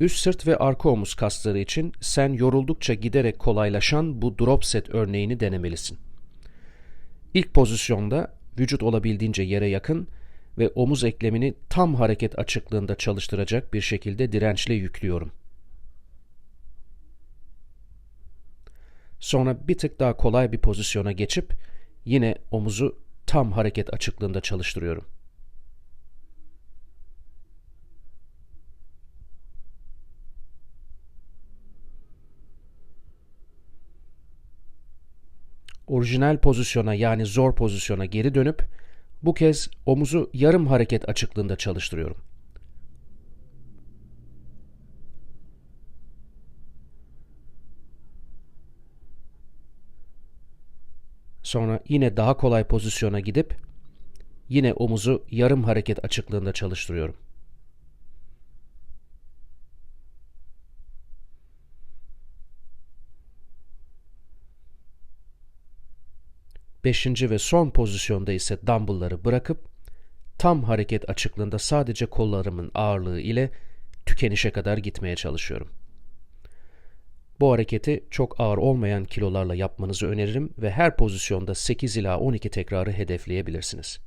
Üst sırt ve arka omuz kasları için sen yoruldukça giderek kolaylaşan bu drop set örneğini denemelisin. İlk pozisyonda vücut olabildiğince yere yakın ve omuz eklemini tam hareket açıklığında çalıştıracak bir şekilde dirençle yüklüyorum. Sonra bir tık daha kolay bir pozisyona geçip yine omuzu tam hareket açıklığında çalıştırıyorum. Orijinal pozisyona yani zor pozisyona geri dönüp bu kez omuzu yarım hareket açıklığında çalıştırıyorum. Sonra yine daha kolay pozisyona gidip yine omuzu yarım hareket açıklığında çalıştırıyorum. Beşinci ve son pozisyonda ise dumbbellları bırakıp tam hareket açıklığında sadece kollarımın ağırlığı ile tükenişe kadar gitmeye çalışıyorum. Bu hareketi çok ağır olmayan kilolarla yapmanızı öneririm ve her pozisyonda 8 ila 12 tekrarı hedefleyebilirsiniz.